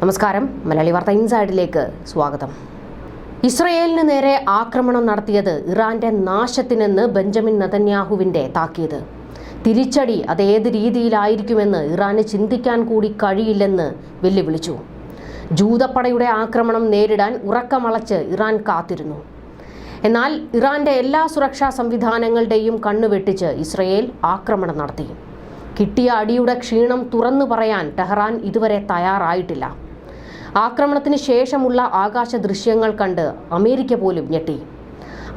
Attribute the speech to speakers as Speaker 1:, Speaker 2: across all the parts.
Speaker 1: നമസ്കാരം. മലയാളി വാർത്ത ഇൻസൈഡിലേക്ക് സ്വാഗതം. ഇസ്രയേലിന് നേരെ ആക്രമണം നടത്തിയത് ഇറാന്റെ നാശത്തിനെന്ന് ബെഞ്ചമിൻ നതന്യാഹുവിന്റെ താക്കീത്. തിരിച്ചടി അത് ഏത് രീതിയിലായിരിക്കുമെന്ന് ഇറാന് ചിന്തിക്കാൻ കൂടി കഴിയില്ലെന്ന് വെല്ലുവിളിച്ചു. ജൂതപ്പടയുടെ ആക്രമണം നേരിടാൻ ഉറക്കമളച്ച് ഇറാൻ കാത്തിരുന്നു. എന്നാൽ ഇറാന്റെ എല്ലാ സുരക്ഷാ സംവിധാനങ്ങളുടെയും കണ്ണുവെട്ടിച്ച് ഇസ്രയേൽ ആക്രമണം നടത്തി. കിട്ടിയ അടിയുടെ ക്ഷീണം തുറന്നു പറയാൻ ടെഹ്റാൻ ഇതുവരെ തയ്യാറായിട്ടില്ല. ആക്രമണത്തിന് ശേഷമുള്ള ആകാശ ദൃശ്യങ്ങൾ കണ്ട് അമേരിക്ക പോലും ഞെട്ടി.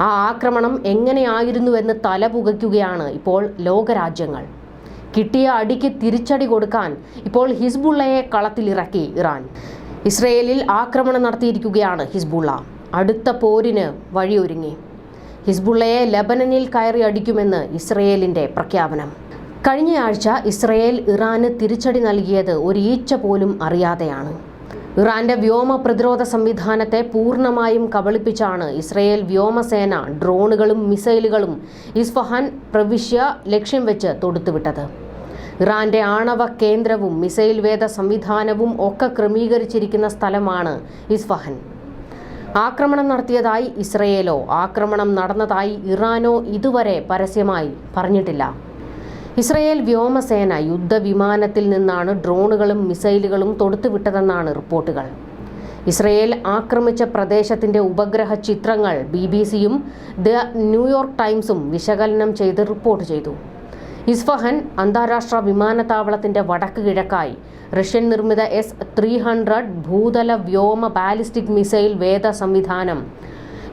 Speaker 1: ആ ആക്രമണം എങ്ങനെയായിരുന്നുവെന്ന് തലപുകയ്ക്കുകയാണ് ഇപ്പോൾ ലോകരാജ്യങ്ങൾ. കിട്ടിയ അടിക്ക് തിരിച്ചടി കൊടുക്കാൻ ഇപ്പോൾ ഹിസ്ബുള്ളയെ കളത്തിലിറക്കി ഇറാൻ. ഇസ്രയേലിൽ ആക്രമണം നടത്തിയിരിക്കുകയാണ് ഹിസ്ബുള്ള. അടുത്ത പോരിന് വഴിയൊരുങ്ങി. ഹിസ്ബുള്ളയെ ലബനനിൽ കയറി അടിക്കുമെന്ന് ഇസ്രയേലിന്റെ പ്രഖ്യാപനം. കഴിഞ്ഞയാഴ്ച ഇസ്രയേൽ ഇറാന് തിരിച്ചടി നൽകിയത് ഒരു ഈച്ച പോലും അറിയാതെയാണ്. ഇറാന്റെ വ്യോമ പ്രതിരോധ സംവിധാനത്തെ പൂർണമായും കബളിപ്പിച്ചാണ് ഇസ്രയേൽ വ്യോമസേന ഡ്രോണുകളും മിസൈലുകളും ഇസ്ഫഹാൻ പ്രവിശ്യ ലക്ഷ്യം വെച്ച് തൊടുത്തുവിട്ടത്. ഇറാന്റെ ആണവ കേന്ദ്രവും മിസൈൽ വേദ സംവിധാനവും ഒക്കെ ക്രമീകരിച്ചിരിക്കുന്ന സ്ഥലമാണ് ഇസ്ഫഹൻ. ആക്രമണം നടത്തിയതായി ഇസ്രയേലോ ആക്രമണം നടന്നതായി ഇറാനോ ഇതുവരെ പരസ്യമായി പറഞ്ഞിട്ടില്ല. ഇസ്രയേൽ വ്യോമസേന യുദ്ധവിമാനത്തിൽ നിന്നാണ് ഡ്രോണുകളും മിസൈലുകളും തൊടുത്തുവിട്ടതെന്നാണ് റിപ്പോർട്ടുകൾ. ഇസ്രയേൽ ആക്രമിച്ച പ്രദേശത്തിന്റെ ഉപഗ്രഹ ചിത്രങ്ങൾ ബി ബി സിയും ദ ന്യൂയോർക്ക് ടൈംസും വിശകലനം ചെയ്ത് റിപ്പോർട്ട് ചെയ്തു. ഇസ്ഫഹൻ അന്താരാഷ്ട്ര വിമാനത്താവളത്തിന്റെ വടക്ക് കിഴക്കായി റഷ്യൻ നിർമ്മിത എസ് ത്രീ ഹൺഡ്രഡ് ഭൂതല വ്യോമ ബാലിസ്റ്റിക് മിസൈൽ വേദ സംവിധാനം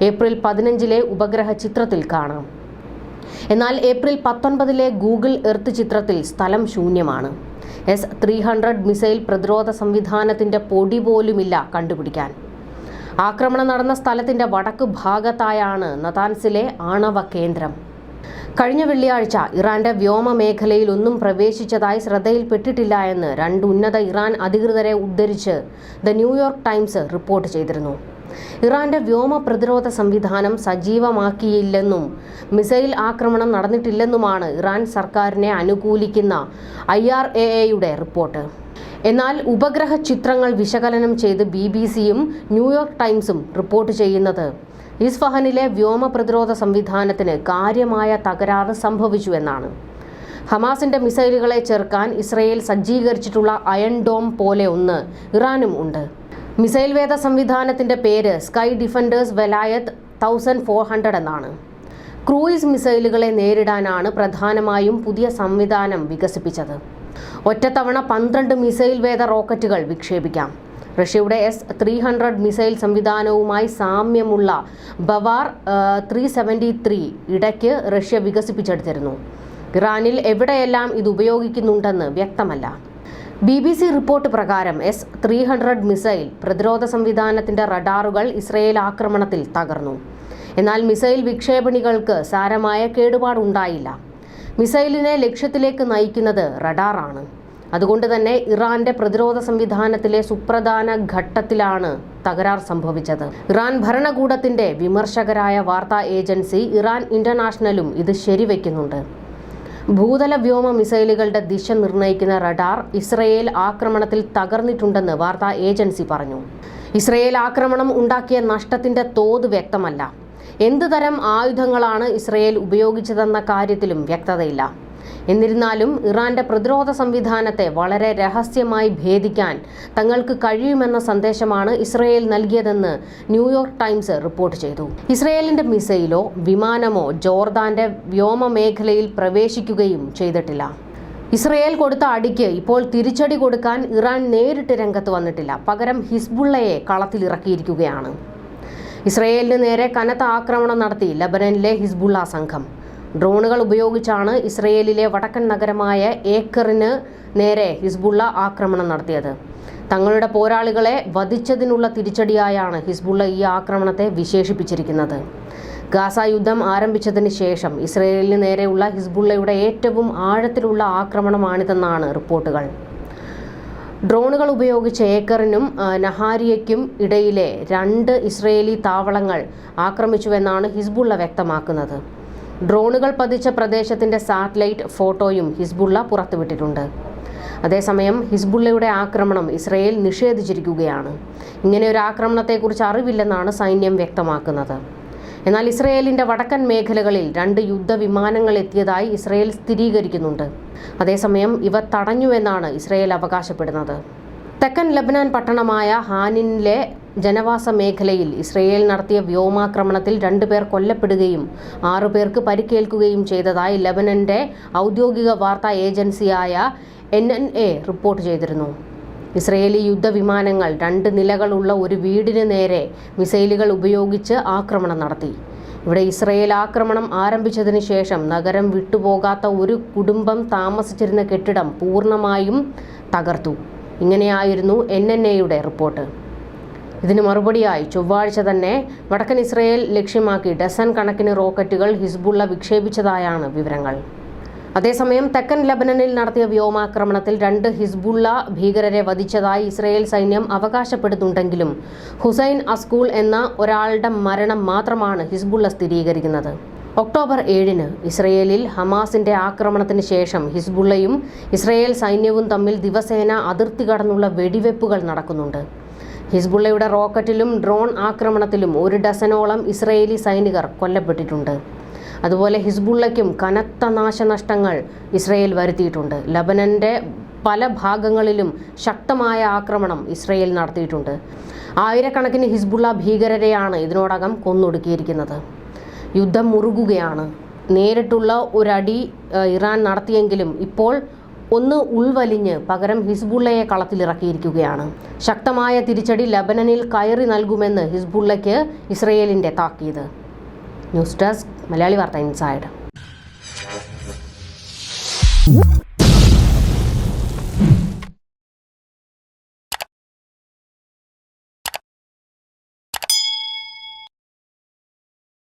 Speaker 1: ഏപ്രിൽ പതിനഞ്ചിലെ ഉപഗ്രഹ ചിത്രത്തിൽ കാണാം. എന്നാൽ ഏപ്രിൽ പത്തൊൻപതിലെ ഗൂഗിൾ എർത്ത് ചിത്രത്തിൽ സ്ഥലം ശൂന്യമാണ്. എസ് ത്രീ ഹൺഡ്രഡ് മിസൈൽ പ്രതിരോധ സംവിധാനത്തിന്റെ പൊടി പോലുമില്ല കണ്ടുപിടിക്കാൻ. ആക്രമണം നടന്ന സ്ഥലത്തിന്റെ വടക്ക് ഭാഗത്തായാണ് നതാൻസിലെ ആണവ കേന്ദ്രം. കഴിഞ്ഞ വെള്ളിയാഴ്ച ഇറാന്റെ വ്യോമ മേഖലയിൽ ഒന്നും പ്രവേശിച്ചതായി ശ്രദ്ധയിൽപ്പെട്ടിട്ടില്ല എന്ന് രണ്ട് ഉന്നത ഇറാൻ അധികൃതരെ ഉദ്ധരിച്ച് ദ ന്യൂയോർക്ക് ടൈംസ് റിപ്പോർട്ട് ചെയ്തിരുന്നു. ഇറാന്റെ വ്യോമ പ്രതിരോധ സംവിധാനം സജീവമാക്കിയില്ലെന്നും മിസൈൽ ആക്രമണം നടന്നിട്ടില്ലെന്നുമാണ് ഇറാൻ സർക്കാരിനെ അനുകൂലിക്കുന്ന ഐ ആർ എ എയുടെ റിപ്പോർട്ട്. എന്നാൽ ഉപഗ്രഹ ചിത്രങ്ങൾ വിശകലനം ചെയ്ത് ബി ബി സിയും ന്യൂയോർക്ക് ടൈംസും റിപ്പോർട്ട് ചെയ്യുന്നത്. ഇസ്ഫഹനിലെ വ്യോമ പ്രതിരോധ സംവിധാനത്തിന് കാര്യമായ തകരാറ് സംഭവിച്ചു എന്നാണ്. ഹമാസിന്റെ മിസൈലുകളെ ചെറുക്കാൻ ഇസ്രയേൽ സജ്ജീകരിച്ചിട്ടുള്ള അയൺ ഡോം പോലെ ഒന്ന് ഇറാനും ഉണ്ട്. മിസൈൽ വേദ സംവിധാനത്തിന്റെ പേര് sky defenders Velayat thousand four hundred എന്നാണ്. ക്രൂയിസ് മിസൈലുകളെ നേരിടാനാണ് പ്രധാനമായും പുതിയ സംവിധാനം വികസിപ്പിച്ചത്. ഒറ്റത്തവണ പന്ത്രണ്ട് മിസൈൽ വേദ റോക്കറ്റുകൾ വിക്ഷേപിക്കാം. റഷ്യയുടെ എസ് ത്രീ ഹൺഡ്രഡ് മിസൈൽ സംവിധാനവുമായി സാമ്യമുള്ള ബവാർ ത്രീ സെവന്റി ത്രീ ഇടയ്ക്ക് റഷ്യ വികസിപ്പിച്ചെടുത്തിരുന്നു. ഇറാനിൽ എവിടെയെല്ലാം ഇത് ഉപയോഗിക്കുന്നുണ്ടെന്ന് വ്യക്തമല്ല. ബി ബി സി റിപ്പോർട്ട് പ്രകാരം എസ് ത്രീ ഹൺഡ്രഡ് മിസൈൽ പ്രതിരോധ സംവിധാനത്തിന്റെ റഡാറുകൾ ഇസ്രയേൽ ആക്രമണത്തിൽ തകർന്നു. എന്നാൽ മിസൈൽ വിക്ഷേപണികൾക്ക് സാരമായ കേടുപാടുണ്ടായില്ല മിസൈലിനെ ലക്ഷ്യത്തിലേക്ക് നയിക്കുന്നത് റഡാറാണ്. അതുകൊണ്ട് തന്നെ ഇറാന്റെ പ്രതിരോധ സംവിധാനത്തിലെ സുപ്രധാന ഘട്ടത്തിലാണ് തകരാർ സംഭവിച്ചത്. ഇറാൻ ഭരണകൂടത്തിന്റെ വിമർശകരായ വാർത്താ ഏജൻസി ഇറാൻ ഇന്റർനാഷണലും ഇത് ശരിവെക്കുന്നുണ്ട്. ഭൂതല വ്യോമ മിസൈലുകളുടെ ദിശ നിർണയിക്കുന്ന റഡാർ ഇസ്രയേൽ ആക്രമണത്തിൽ തകർന്നിട്ടുണ്ടെന്ന് വാർത്താ ഏജൻസി പറഞ്ഞു. ഇസ്രയേൽ ആക്രമണം ഉണ്ടാക്കിയ നഷ്ടത്തിന്റെ തോത് വ്യക്തമല്ല. എന്തുതരം ആയുധങ്ങളാണ് ഇസ്രയേൽ ഉപയോഗിച്ചതെന്ന കാര്യത്തിലും വ്യക്തതയില്ല. എന്നിരുന്നാലും ഇറാന്റെ പ്രതിരോധ സംവിധാനത്തെ വളരെ രഹസ്യമായി ഭേദിക്കാൻ തങ്ങൾക്ക് കഴിയുമെന്ന സന്ദേശമാണ് ഇസ്രയേൽ നൽകിയതെന്ന് ന്യൂയോർക്ക് ടൈംസ് റിപ്പോർട്ട് ചെയ്തു. ഇസ്രയേലിന്റെ മിസൈലോ വിമാനമോ ജോർദാന്റെ വ്യോമ മേഖലയിൽ പ്രവേശിക്കുകയും ചെയ്തിട്ടില്ല. ഇസ്രയേൽ കൊടുത്ത അടിക്ക് ഇപ്പോൾ തിരിച്ചടി കൊടുക്കാൻ ഇറാൻ നേരിട്ട് രംഗത്ത് വന്നിട്ടില്ല. പകരം ഹിസ്ബുള്ളയെ കളത്തിലിറക്കിയിരിക്കുകയാണ്. ഇസ്രയേലിന് നേരെ കനത്ത ആക്രമണം നടത്തി ലബനനിലെ ഹിസ്ബുള്ള സംഘം. ഡ്രോണുകൾ ഉപയോഗിച്ചാണ് ഇസ്രയേലിലെ വടക്കൻ നഗരമായ ഏക്കറിന് നേരെ ഹിസ്ബുള്ള ആക്രമണം നടത്തിയത്. തങ്ങളുടെ പോരാളികളെ വധിച്ചതിനുള്ള തിരിച്ചടിയായാണ് ഹിസ്ബുള്ള ഈ ആക്രമണത്തെ വിശേഷിപ്പിച്ചിരിക്കുന്നത്. ഗാസ യുദ്ധം ആരംഭിച്ചതിന് ശേഷം ഇസ്രയേലിന് നേരെയുള്ള ഹിസ്ബുള്ളയുടെ ഏറ്റവും ആഴത്തിലുള്ള ആക്രമണമാണിതെന്നാണ് റിപ്പോർട്ടുകൾ. ഡ്രോണുകൾ ഉപയോഗിച്ച് ഏക്കറിനും നഹാരിയയ്ക്കും ഇടയിലെ രണ്ട് ഇസ്രയേലി താവളങ്ങൾ ആക്രമിച്ചുവെന്നാണ് ഹിസ്ബുള്ള വ്യക്തമാക്കുന്നത്. ഡ്രോണുകൾ പതിച്ച പ്രദേശത്തിന്റെ സാറ്റലൈറ്റ് ഫോട്ടോയും ഹിസ്ബുള്ള പുറത്തുവിട്ടിട്ടുണ്ട്. അതേസമയം ഹിസ്ബുള്ളയുടെ ആക്രമണം ഇസ്രയേൽ നിഷേധിച്ചിരിക്കുകയാണ്. ഇങ്ങനെ ഒരു ആക്രമണത്തെക്കുറിച്ച് അറിവില്ലെന്നാണ് സൈന്യം വ്യക്തമാക്കുന്നത്. എന്നാൽ ഇസ്രയേലിന്റെ വടക്കൻ മേഖലകളിൽ രണ്ട് യുദ്ധവിമാനങ്ങൾ എത്തിയതായി ഇസ്രയേൽ സ്ഥിരീകരിക്കുന്നുണ്ട്. അതേസമയം ഇവ തടഞ്ഞുവെന്നാണ് ഇസ്രയേൽ അവകാശപ്പെടുന്നത്. തെക്കൻ ലബനാൻ പട്ടണമായ ഹാനിനിലെ ജനവാസ മേഖലയിൽ ഇസ്രയേൽ നടത്തിയ വ്യോമാക്രമണത്തിൽ രണ്ടുപേർ കൊല്ലപ്പെടുകയും ആറുപേർക്ക് പരിക്കേൽക്കുകയും ചെയ്തതായി ലബനന്റെ ഔദ്യോഗിക വാർത്താ ഏജൻസിയായ എൻ എൻ എ റിപ്പോർട്ട് ചെയ്തിരുന്നു. ഇസ്രയേലി യുദ്ധവിമാനങ്ങൾ രണ്ട് നിലകളുള്ള ഒരു വീടിന് നേരെ മിസൈലുകൾ ഉപയോഗിച്ച് ആക്രമണം നടത്തി. ഇവിടെ ഇസ്രയേൽ ആക്രമണം ആരംഭിച്ചതിന് ശേഷം നഗരം വിട്ടുപോകാത്ത ഒരു കുടുംബം താമസിച്ചിരുന്ന കെട്ടിടം പൂർണമായും തകർത്തു. ഇങ്ങനെയായിരുന്നു എൻ എൻ എയുടെ റിപ്പോർട്ട്. ഇതിന് മറുപടിയായി ചൊവ്വാഴ്ച തന്നെ വടക്കൻ ഇസ്രയേൽ ലക്ഷ്യമാക്കി ഡസൻ കണക്കിന് റോക്കറ്റുകൾ ഹിസ്ബുള്ള വിക്ഷേപിച്ചതായാണ് വിവരങ്ങൾ. അതേസമയം തെക്കൻ ലബനനിൽ നടത്തിയ വ്യോമാക്രമണത്തിൽ രണ്ട് ഹിസ്ബുള്ള ഭീകരരെ വധിച്ചതായി ഇസ്രയേൽ സൈന്യം അവകാശപ്പെടുന്നുണ്ടെങ്കിലും ഹുസൈൻ അസ്കൂൾ എന്ന ഒരാളുടെ മരണം മാത്രമാണ് ഹിസ്ബുള്ള സ്ഥിരീകരിക്കുന്നത്. ഒക്ടോബർ ഏഴിന് ഇസ്രയേലിൽ ഹമാസിന്റെ ആക്രമണത്തിന് ശേഷം ഹിസ്ബുള്ളയും ഇസ്രയേൽ സൈന്യവും തമ്മിൽ ദിവസേന അതിർത്തി കടന്നുള്ള വെടിവെപ്പുകൾ നടക്കുന്നുണ്ട്. ഹിസ്ബുള്ളയുടെ റോക്കറ്റിലും ഡ്രോൺ ആക്രമണത്തിലും ഒരു ഡസനോളം ഇസ്രയേലി സൈനികർ കൊല്ലപ്പെട്ടിട്ടുണ്ട്. അതുപോലെ ഹിസ്ബുള്ളയ്ക്കും കനത്ത നാശനഷ്ടങ്ങൾ ഇസ്രയേൽ വരുത്തിയിട്ടുണ്ട്. ലബനന്റെ പല ഭാഗങ്ങളിലും ശക്തമായ ആക്രമണം ഇസ്രയേൽ നടത്തിയിട്ടുണ്ട്. ആയിരക്കണക്കിന് ഹിസ്ബുള്ള ഭീകരരെയാണ് ഇതിനോടകം കൊന്നൊടുക്കിയിരിക്കുന്നത്. യുദ്ധം മുറുകുകയാണ്. നേരിട്ടുള്ള ഒരടി ഇറാൻ നടത്തിയെങ്കിലും ഇപ്പോൾ ഒന്ന് ഉൾവലിഞ്ഞ് പകരം ഹിസ്ബുള്ളയെ കളത്തിലിറക്കിയിരിക്കുകയാണ്. ശക്തമായ തിരിച്ചടി ലബനനിൽ കയറി നൽകുമെന്ന് ഹിസ്ബുള്ളയ്ക്ക് ഇസ്രയേലിന്റെ താക്കീത്. ന്യൂസ് ഡെസ്ക് മലയാളി വാർത്ത ഇൻസൈഡ്.